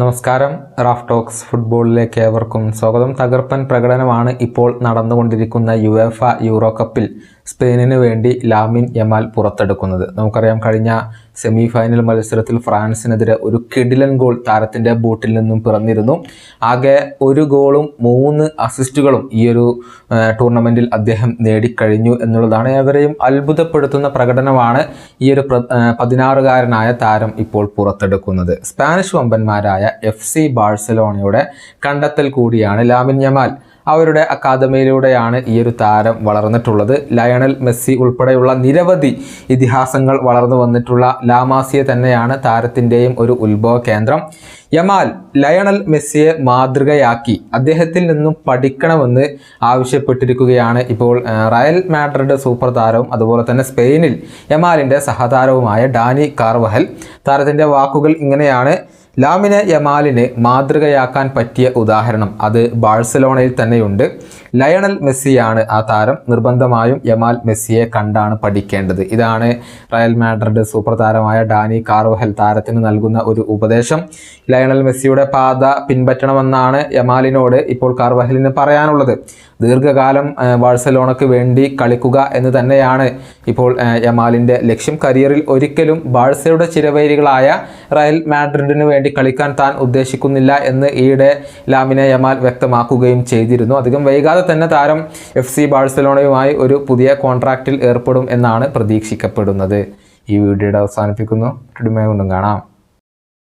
നമസ്കാരം. Raf talks ഫുട്ബോളിലേക്ക് ഏവർക്കും സ്വാഗതം. തകർപ്പൻ പ്രകടനമാണ് ഇപ്പോൾ നടന്നുകൊണ്ടിരിക്കുന്ന യു എഫ യൂറോ കപ്പിൽ സ്പെയിനിന് വേണ്ടി ലാമിൻ യമാൽ പുറത്തെടുക്കുന്നത്. നമുക്കറിയാം കഴിഞ്ഞ സെമി ഫൈനൽ മത്സരത്തിൽ ഫ്രാൻസിനെതിരെ ഒരു കിടിലൻ ഗോൾ താരത്തിന്റെ ബൂട്ടിൽ നിന്നും പിറന്നിരുന്നു. ആകെ ഒരു ഗോളും മൂന്ന് അസിസ്റ്റുകളും ഈ ഒരു ടൂർണമെന്റിൽ അദ്ദേഹം നേടിക്കഴിഞ്ഞു എന്നുള്ളതാണ്. ഏവരെയും അത്ഭുതപ്പെടുത്തുന്ന പ്രകടനമാണ് ഈ ഒരു പതിനാറുകാരനായ താരം ഇപ്പോൾ പുറത്തെടുക്കുന്നത്. സ്പാനിഷ് വമ്പന്മാരായ എഫ് സി ബാഴ്സലോണയുടെ കണ്ടെത്തൽ കൂടിയാണ് ലാമിൻ യമാൽ അവരുടെ അക്കാദമിയിലൂടെയാണ് ഈ ഒരു താരം വളർന്നിട്ടുള്ളത്. ലയണൽ മെസ്സി ഉൾപ്പെടെയുള്ള നിരവധി ഇതിഹാസങ്ങൾ വളർന്നു വന്നിട്ടുള്ള ലാമാസിയെ തന്നെയാണ് താരത്തിന്റെയും ഒരു ഉത്ഭവ കേന്ദ്രം. യമാൽ ലയണൽ മെസ്സിയെ മാതൃകയാക്കി അദ്ദേഹത്തിൽ നിന്നും പഠിക്കണമെന്ന് ആവശ്യപ്പെട്ടിരിക്കുകയാണ് ഇപ്പോൾ റയൽ മാഡ്രിഡ് സൂപ്പർ താരവും അതുപോലെ തന്നെ സ്പെയിനിൽ യമാലിന്റെ സഹതാരവുമായ ഡാനി കാർവഹൽ. താരത്തിന്റെ വാക്കുകൾ ഇങ്ങനെയാണ്. ലാമിനെ യമാലിന് മാതൃകയാക്കാൻ പറ്റിയ ഉദാഹരണം അത് ബാഴ്സലോണയിൽ തന്നെയുണ്ട്. ലയണൽ മെസ്സിയാണ് ആ താരം. നിർബന്ധമായും യമാൽ മെസ്സിയെ കണ്ടാണ് പഠിക്കേണ്ടത്. ഇതാണ് റയൽ മാഡ്രിഡ് സൂപ്പർ താരമായ ഡാനി കാർവഹൽ താരത്തിന് നൽകുന്ന ഒരു ഉപദേശം. ലയണൽ മെസ്സിയുടെ പാത പിൻപറ്റണമെന്നാണ് യമാലിനോട് ഇപ്പോൾ കാർവഹലിന് പറയാനുള്ളത്. ദീർഘകാലം ബാഴ്സലോണയ്ക്ക് വേണ്ടി കളിക്കുക എന്ന് തന്നെയാണ് ഇപ്പോൾ യമാലിന്റെ ലക്ഷ്യം. കരിയറിൽ ഒരിക്കലും ബാഴ്സയുടെ ചിരവൈരികളായ റയൽ മാഡ്രിഡിന് വേണ്ടി കളിക്കാൻ താൻ ഉദ്ദേശിക്കുന്നില്ല എന്ന് ഈയിടെ ലാമിനെ യമാൽ വ്യക്തമാക്കുകയും ചെയ്തിരുന്നു. അധികം വൈകാതെ തന്നെ താരം എഫ് സി ബാഴ്സലോണയുമായി ഒരു പുതിയ കോൺട്രാക്റ്റിൽ ഏർപ്പെടും എന്നാണ് പ്രതീക്ഷിക്കപ്പെടുന്നത്. ഈ വീഡിയോയുടെ അവസാനിപ്പിക്കുന്നു. കൊണ്ടും കാണാം.